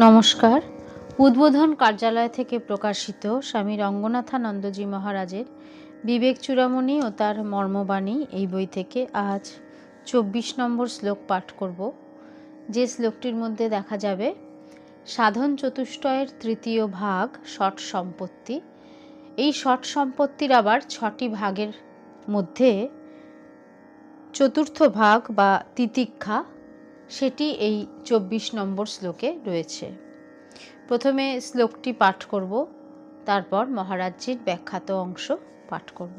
নমস্কার। উদ্বোধন কার্যালয় থেকে প্রকাশিত স্বামী রঙ্গনাথানন্দজি মহারাজের বিবেক চূড়ামণি ও তার মর্মবাণী এই বই থেকে আজ চব্বিশ নম্বর শ্লোক পাঠ করব। যে শ্লোকটির মধ্যে দেখা যাবে, সাধন চতুষ্টয়ের তৃতীয় ভাগ ষট সম্পত্তি। এই ষট সম্পত্তির আবার ছটি ভাগের মধ্যে চতুর্থ ভাগ বা তিতিক্ষা সেটি এই চব্বিশ নম্বর শ্লোকে রয়েছে। প্রথমে শ্লোকটি পাঠ করব, তারপর মহারাজ্যের ব্যাখ্যাত অংশ পাঠ করব।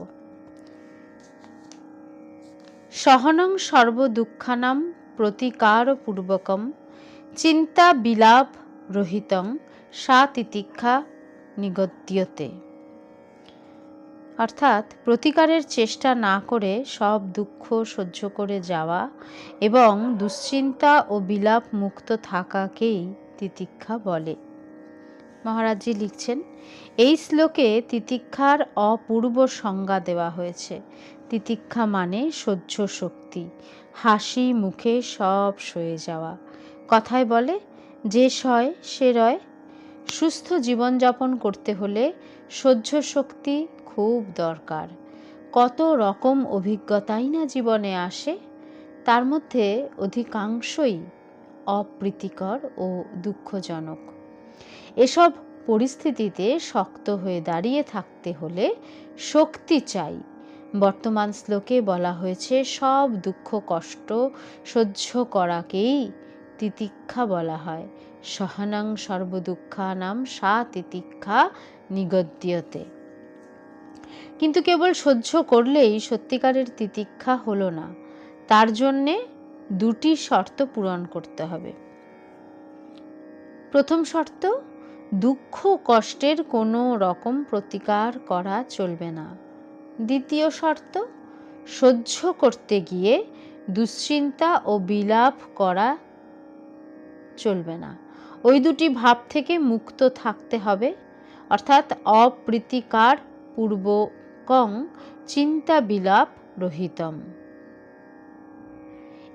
সহনং সর্বদুঃখানাম প্রতিকার পূর্বকম চিন্তা বিলাপ রহিতং সা তিতিক্ষা নিগদ্যতে। অর্থাৎ প্রতিকারের চেষ্টা না করে সব দুঃখ সহ্য করে যাওয়া এবং দুশ্চিন্তা ও বিলাপ মুক্ত থাকাকেই তিতিক্ষা বলে। মহারাজজি লিখছেন, এই শ্লোকে তিতিক্ষার অপূর্ব সংজ্ঞা দেওয়া হয়েছে। তিতিক্ষা মানে সহ্য শক্তি, হাসি মুখে সব সয়ে যাওয়া। কথায় বলে, যে সয় সে রয়। সুস্থ জীবনযাপন করতে হলে সহ্য শক্তি খুব দরকার। কত রকম অভিজ্ঞতাই না জীবনে আসে, তার মধ্যে অধিকাংশই অপ্রীতিকর ও দুঃখজনক। এসব পরিস্থিতিতে শক্ত হয়ে দাঁড়িয়ে থাকতে হলে শক্তি চাই। বর্তমান শ্লোকে বলা হয়েছে, সব দুঃখ কষ্ট সহ্য করাকেই তিতিক্ষা বলা হয়। সহনাং সর্বদুঃখানাম সা তিতিক্ষা নিগদ্যতে। কিন্তু কেবল সহ্য করলেই সত্যিকারের তিতিক্ষা হলো না। তার জন্যে দুটি শর্ত পূরণ করতে হবে। প্রথম শর্ত, দুঃখ কষ্টের কোনো রকম প্রতিকার করা চলবে না। দ্বিতীয় শর্ত, সহ্য করতে গিয়ে দুশ্চিন্তা ও বিলাপ করা চলবে না। ওই দুটি ভাব থেকে মুক্ত থাকতে হবে, অর্থাৎ অপ্রীতিকার পূর্বকং চিন্তা বিলাপ রহিতম।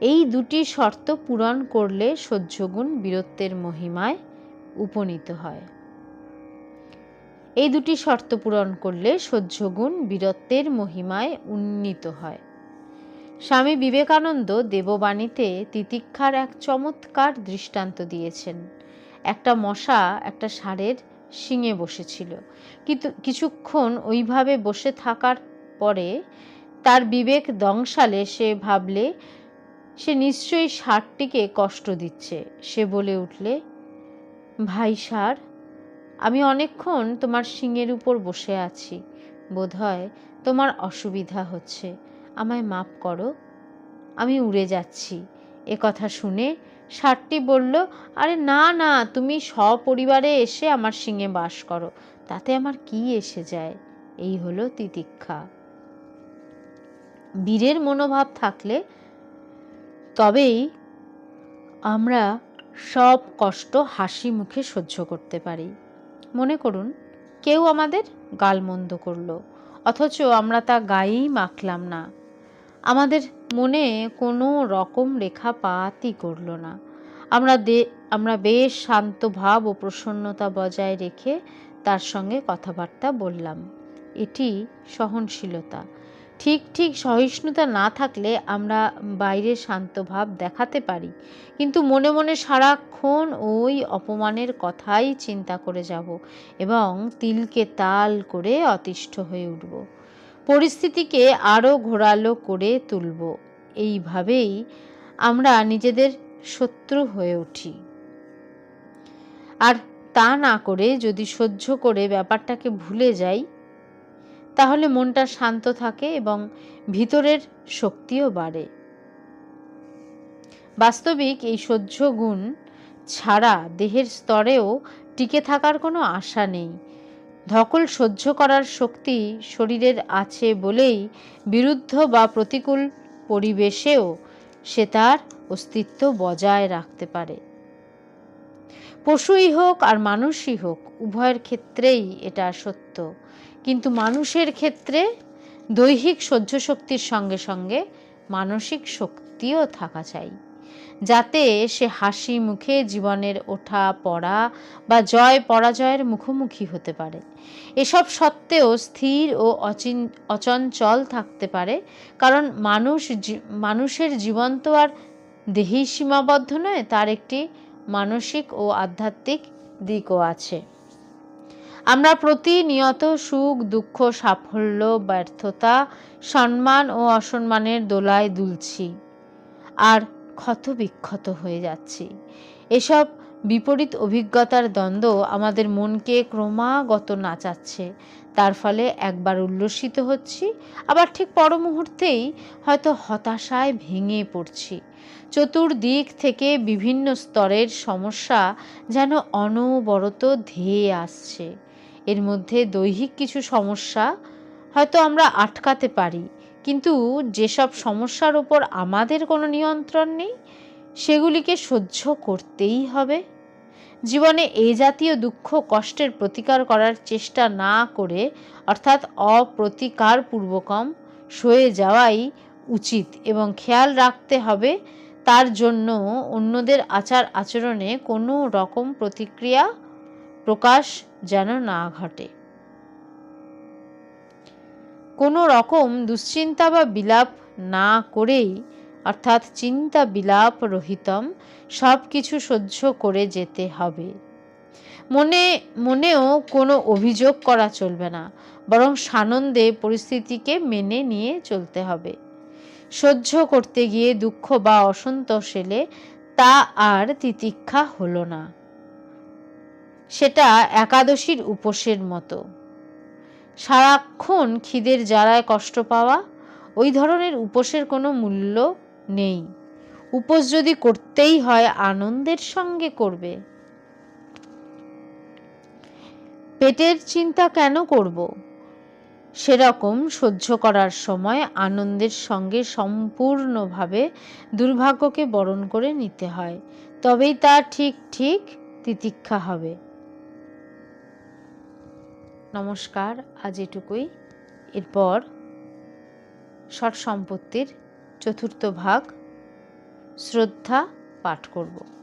এই দুটি শর্ত পূরণ করলে সহ্যগুণ বীরত্বের মহিমায় উপনীত হয়। এই দুটি শর্ত পূরণ করলে সহ্যগুণ বীরত্বের মহিমায় উন্নীত হয়। স্বামী বিবেকানন্দ দেববাণীতে তিতিক্ষার এক চমৎকার দৃষ্টান্ত দিয়েছেন। একটা মশা একটা ষাঁড়ের শিঙে বসেছিল। কিন্তু কিছুক্ষণ ওইভাবে বসে থাকার পরে তার বিবেক দংশালে, সে ভাবলে, সে নিশ্চয়ই ষাঁড়টিকে কষ্ট দিচ্ছে। সে বলে উঠলে, ভাই ষাঁড় আমি অনেকক্ষণ তোমার শিঙের উপর বসে আছি। বোধহয় তোমার অসুবিধা হচ্ছে। আমায় মাপ করো। আমি উড়ে যাচ্ছি। এ কথা শুনে ষাটটি বলল, আরে না না, তুমি সপরিবারে এসে আমার সিংহে বাস করো, তাতে আমার কি এসে যায়? এই হলো তিতিক্ষা। বীরের মনোভাব থাকলে তবেই আমরা সব কষ্ট হাসি মুখে সহ্য করতে পারি। মনে করুন, কেউ আমাদের গালমন্দ করল, অথচ আমরা তা গায়েই মাখলাম না। আমাদের মনে কোনো রকম রেখা পাতই করল না। আমরা দে, আমরা বেশ শান্ত ভাব ও প্রসন্নতা বজায় রেখে তার সঙ্গে কথাবার্তা বললাম। এটি সহনশীলতা। ঠিক ঠিক সহিষ্ণুতা না থাকলে আমরা বাইরে শান্ত ভাব দেখাতে পারি। কিন্তু মনে মনে সারাক্ষণ ওই অপমানের কথাই চিন্তা করে যাব এবং তিলকে তাল করে অতিষ্ঠ হয়ে উঠব। পরিস্থিতিকে আরও ঘোরালো করে তুলব। এইভাবেই আমরা নিজেদের শত্রু হয়ে উঠি। আর তা না করে যদি সহ্য করে ব্যাপারটাকে ভুলে যাই, তাহলে মনটা শান্ত থাকে এবং ভিতরের শক্তিও বাড়ে। বাস্তবিক এই সহ্য গুণ ছাড়া দেহের স্তরেও টিকে থাকার কোনো আশা নেই। ধকল সহ্য করার শক্তি শরীরের আছে বলেই বিরুদ্ধ বা প্রতিকূল পরিবেশেও সে তার অস্তিত্ব বজায় রাখতে পারে। পশুই হোক আর মানুষই হোক, উভয়ের ক্ষেত্রেই এটা সত্য। কিন্তু মানুষের ক্ষেত্রে দৈহিক সহ্য শক্তির সঙ্গে সঙ্গে মানসিক শক্তিও থাকা চাই। যাতে সে হাসি মুখে জীবনের ওঠা পড়া বা জয় পরাজয়ের মুখোমুখি হতে পারে। এসব সত্ত্বেও স্থির ও অচিন, অচঞ্চল থাকতে পারে, কারণ মানুষ মানুষের জীবন তো আর দেহেই সীমাবদ্ধ নয়, তার একটি মানসিক ও আধ্যাত্মিক দিকও আছে। আমরা প্রতিনিয়ত সুখ, দুঃখ, সাফল্য, ব্যর্থতা, সম্মান ও অসম্মানের দোলায় দুলছি। আর ক্ষত বিক্ষত হয়ে যাচ্ছি। এসব বিপরীত অভিজ্ঞতার দ্বন্দ্ব আমাদের মনকে ক্রমাগত নাচাচ্ছে। তার ফলে একবার উল্লসিত হচ্ছি, আবার ঠিক পর মুহূর্তেই হয়তো হতাশায় ভেঙে পড়ছি। চতুর্দিক থেকে বিভিন্ন স্তরের সমস্যা যেন অনবরত ধেয়ে আসছে। এর মধ্যে দৈহিক কিছু সমস্যা হয়তো আমরা আটকাতে পারি। কিন্তু যেসব সমস্যার উপর আমাদের কোনো নিয়ন্ত্রণ নেই, সেগুলিকে সহ্য করতেই হবে। জীবনে এ জাতীয় দুঃখ কষ্টের প্রতিকার করার চেষ্টা না করে, অর্থাৎ অপ্রতিকার পূর্বকম সয়ে যাওয়াই উচিত এবং খেয়াল রাখতে হবে, তার জন্য অন্যদের আচার আচরণে কোনো রকম প্রতিক্রিয়া প্রকাশ যেন না ঘটে। কোনো রকম দুশ্চিন্তা বা বিলাপ না করেই, অর্থাৎ চিন্তা বিলাপ রহিতম, সব কিছু সহ্য করে যেতে হবে। মনে, মনেও কোনো অভিযোগ করা চলবে না, বরং সানন্দে পরিস্থিতিকে মেনে নিয়ে চলতে হবে। সহ্য করতে গিয়ে দুঃখ বা অসন্তোষ এলে তা আর তিতিক্ষা হলো না। সেটা একাদশীর উপোসের মতো। সারাক্ষণ খিদের জ্বালায় কষ্ট পাওয়া, ওই ধরনের উপোসের কোনো মূল্য নেই। উপোস যদি করতেই হয়, আনন্দের সঙ্গে করবে। পেটের চিন্তা কেন করব? সেরকম সহ্য করার সময় আনন্দের সঙ্গে সম্পূর্ণভাবে দুর্ভাগ্যকে বরণ করে নিতে হয়। তবেই তা ঠিক ঠিক তিতিক্ষা হবে। নমস্কার আজ এটুকুই। এরপর ষট সম্পত্তির চতুর্থ ভাগ শ্রদ্ধা পাঠ করব।